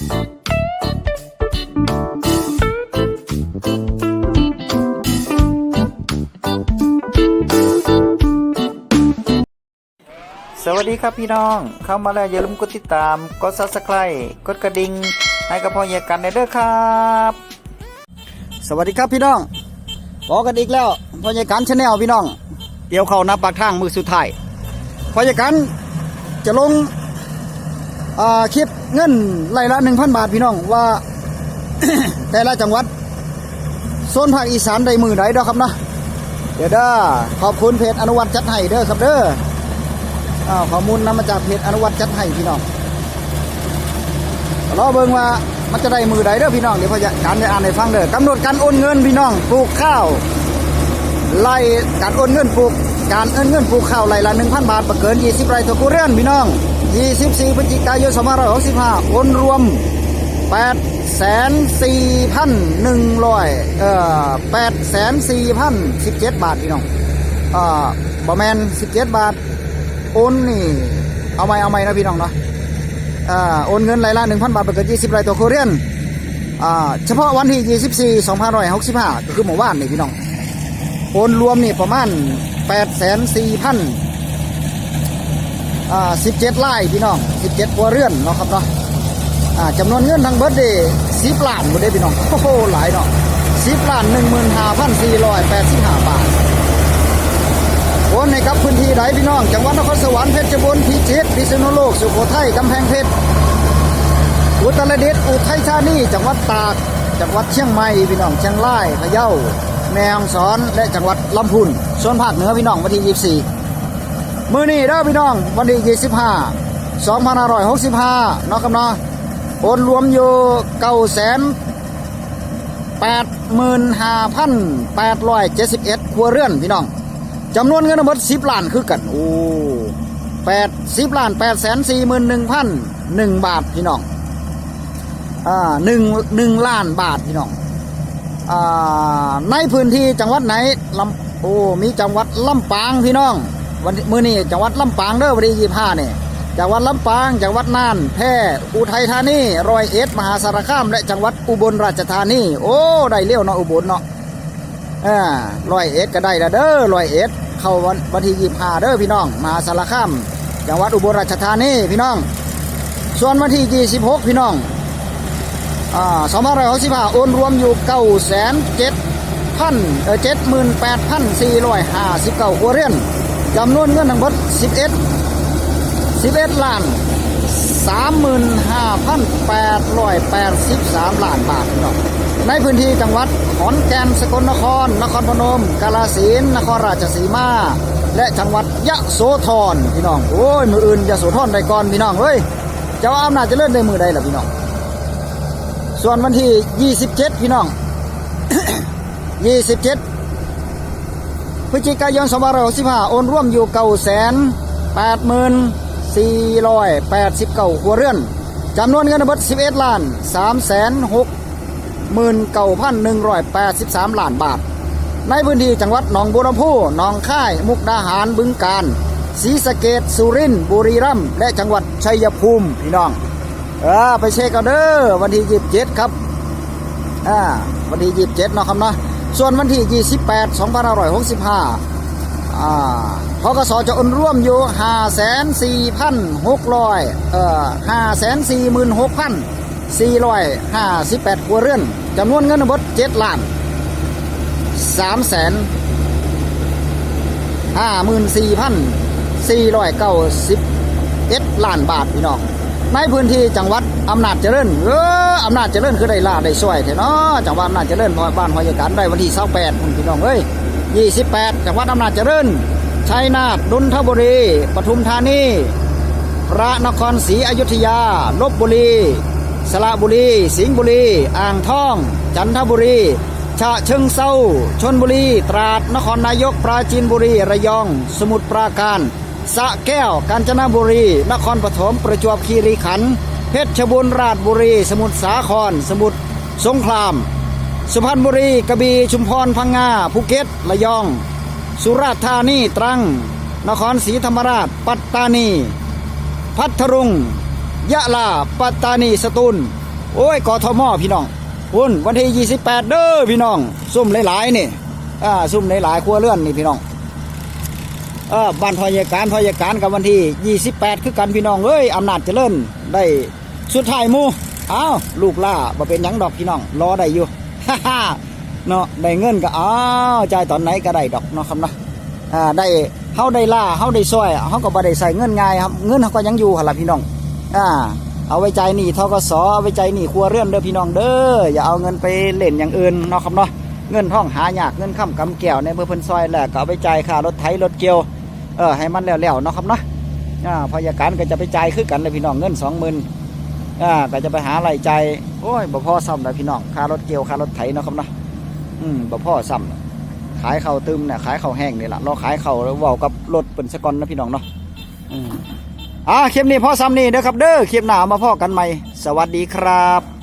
สวัสดีครับพี่น้อง เข้ามาแล้วอย่าลืมกดติดตาม กด subscribe กดกระดิ่งให้กับพ่อเฮียกันในเด้อครับ สวัสดีครับพี่น้องบอกกันอีกแล้วพ่อเฮียกันชาแนลพี่น้อง เดี๋ยวเข้านับปากทางมือสุดท้ายพ่อเฮียกันจะลง คลิปเงินไล่ละ1,000บาทพี่น้องว่า แต่ละจังหวัดโซนภาคอีสานได้มือไหนเด้อครับนะเดี๋ยวเด้อขอบคุณเพจอนุวัตจัดให้เด้อครับเด้ออ้าวข้อมูลนำมาจากเพจอนุวัตจัดให้พี่น้องรอเบิ่งว่ามันจะได้มือใดเด้อพี่น้องเดี๋ยวพอจะการจะอ่านให้ฟังเด้อกำหนดการโอนเงินพี่น้องปลูกข้าวไล่การโอนเงินปลูกการโอนเงินปลูกข้าวไล่ละ1,000บาทบ่เกิน20ไร่ต่อครัวเรื่อนพี่น้อง 24พฤศจิกายน2565โอนรวม 8 4 1 0 0เอ่อ8 4 0 17 บาทพี่น้องอ่าบ่แม่น17 บาท โอนนี่ เอาไหมเอาไหมนะพี่น้องเนาะอ่าโอนเงินรายละ 1,000 บาทไปเกิน20รายต่อครัวเรือนอ่าเฉพาะวันที่ 24 2565ก็คือเมื่อวานนี่พี่น้อง โอนรวมนี่ประมาณ 8,400 17ไร่พี่น้อง17ครัวเรือนเนาะครับเนาะอ่าจำนวนเงินทั้งเบิดเด10ล้านบ่ได้พี่น้องโอ้โหหลายเนาะ10ล้าน15,485บาทโอนในกับพื้นที่ใดพี่น้อง จังหวัดนครสวรรค์เพชรบูรณ์พิจิตรพิษณุโลกสุโขทัยกำแพงเพชรอุตรดิตถ์อุทัยธานีจังหวัดตากจังหวัดเชียงใหม่พี่น้องเชียงรายพะเยาแม่ฮ่องสอนและจังหวัดลำพูนส่วนภาคเหนือพี่น้องวันที่ 24 มื้อนี้เด้อพี่น้องวันที่ 25 2565เนาะครับเนาะโอนรวมอยู่9แสน85,871ครัวเรือนพี่น้องจำนวนเงินทั้งหมด10ล้านคือกันโอ้แปดสิบล้านแปดแสนสี่หมื่นหนึ่งพันหนึ่งบาทพี่น้องอ่าหนึ่งหนึ่งล้านบาทพี่น้องอ่าในพื้นที่จังหวัดไหนลำโอ้มีจังหวัดลำปางพี่น้อง วันมื้อนี้จังหวัดลำปางเด้อวันที่ยี่ห้าเนี่ยจังหวัดลำปางจังหวัดน่านแพร่อุทัยธานีร้อยเอ็ดมหาสารคาม และจังหวัดอุบลราชธานีโอ้ได้เลี้ยวเนาะอุบลเนาะอ่าร้อยเอ็ดก็ได้ละเด้อร้อยเอ็ดเข้าวันวันที่ยี่ห้าเด้อพี่น้องมหาสารคามจังหวัดอุบลราชธานีพี่น้อง ส่วนวันที่ยี่สิบหกพี่น้องอ่าสองพันร้อยหกสิบห้าโอนรวมอยู่เก้าแสนเจ็ดพันเออเจ็ดหมื่นแปดพันสี่ร้อยห้าสิบเก้าครัวเรือน จำนวนเงินทั้งหมดสิบเอ็ดสิบเอ็ดล้านสามหมื่นห้าพันแปดร้อยแปดสิบสามล้านบาทพี่น้องในพื้นที่จังหวัดขอนแก่นสกลนคร นครพนม กาฬสินนครราชสีมา และจังหวัดยะโสธรพี่น้องโอ้ยมืออื่นยะโสธรได้ก่อนพี่น้องเฮ้ยเจ้าอำนาจจะเลื่อนได้มือใดล่ะพี่น้อง ส่วนวันที่ 27 พี่น้อง 27 พฤศจิกายน2565โอนร่วมอยู่เก้าแสนแปดหมื่นสี่ร้อยแปดสิบเก้าครัวเรือนจำนวนเงินทั้งหมด11ล้าน3แสนหก19,183ล้านบาท ในพื้นที่จังหวัดหนองบัวลำพูหนองค่าย มุกดาหาร บึงกาฬศรีสะเกดสุรินทร์ บุรีรัมย์ และจังหวัดชัยภูมิ พี่น้อง เออ ไปเช็คกันเด้อ วันที่27ครับ อ่า วันที่27เนาะครับเนาะ ส่วนวันที่ 28 2565อาพกสจะอนร่วมอยู่ 54,600 เอ่อ 546,458 ครัวเรือนจำนวนเงินทั้งหมด7ล้าน3แสน54,491ล้านบาทพี่น้อง ในพื้นที่จังหวัดอำนาจเจริญเอออำนาจเจริญคือได้ล่าได้ช่วยเถอะเนาะจังหวัดอำนาจเจริญบ้านหอยการได้วันที่28พี่น้องเอ้ย28 จังหวัดอำนาจเจริญชัยนาทนนทบุรี ปทุมธานี พระนครศรีอยุธยาลบบุรี สระบุรี สิงห์บุรี อ่างทอง จันทบุรีฉะเชิงเซาชนบุรี ตราด นครนายก ปราจีนบุรี ระยอง สมุทรปราการ สะแก้ว กาญจนบุรี นครปฐม ประจวบคีรีขันธ์ เพชรบูรณ์ราชบุรี สมุทรสาคร สมุทรสงคราม สุพรรณบุรี กระบี่ ชุมพร พังงา ภูเก็ต ระยอง สุราษฎร์ธานี ตรัง นครศรีธรรมราช ปัตตานี พัทลุง ยะลา ปัตตานี สตูล โอ้ย กทม พี่น้องพุ่นวันที่ 28 เด้อพี่น้อง ซุ่มหลายๆนี่ อ่า ซุ่มหลายๆครัวเรือนนี่พี่น้อง เออบ้านพอยาการพอยาการกับวันที่ 28 คือกันพี่น้องเอ้ยอำนาจเจริญได้สุดท้ายมูอ้าวลูกล่าบ่เป็นยังดอกพี่น้องรอได้อยู่ฮ่าฮ่าเนาะได้เงินก็อ้าวจ่ายตอนไหนก็ได้ดอกเนาะครับเนาะอ่าได้เฮาได้ล่าเฮาได้ซอยเฮาก็บ่ได้ใส่เงินง่ายครับเงินเฮาก็ยังอยู่หั่นล่ะพี่น้องอ่าเอาไว้ใจหนี่ทกสเอาไว้ใจหนี่ครัวเรือนเด้อพี่น้องเด้ออย่าเอาเงินไปเล่นอย่างอื่นเนาะครับเนาะเงินท่องหายากเงินค้ำกำแก้วในเพื่อเพิ่นซอยแหละก็เอาไปจ่ายค่ารถไถรถเกี่ยว เออให้มันแล้วๆเนาะครับเนาะอ่าพยาการก็จะไปจ่ายคือกันเลยพี่น้องเงินสองหมื่นอ่าก็จะไปหาไหลใจโอ้ยบ่พอซ้ำเลยพี่น้องค่ารถเกี่ยวค่ารถไถเนาะครับเนาะอืมบ่พอซ้ำขายเข้าตึมเนี่ยขายเข้าแห้งนี่แหละเราขายเข้าวแล้วเว้ากับรถเป็นสกอนนะพี่น้องเนาะอืมอ่าคลิปนี้พ่อซ้ำนี่เด้อครับเด้อคลิปหน้ามาพ่อกันใหม่ สวัสดีครับ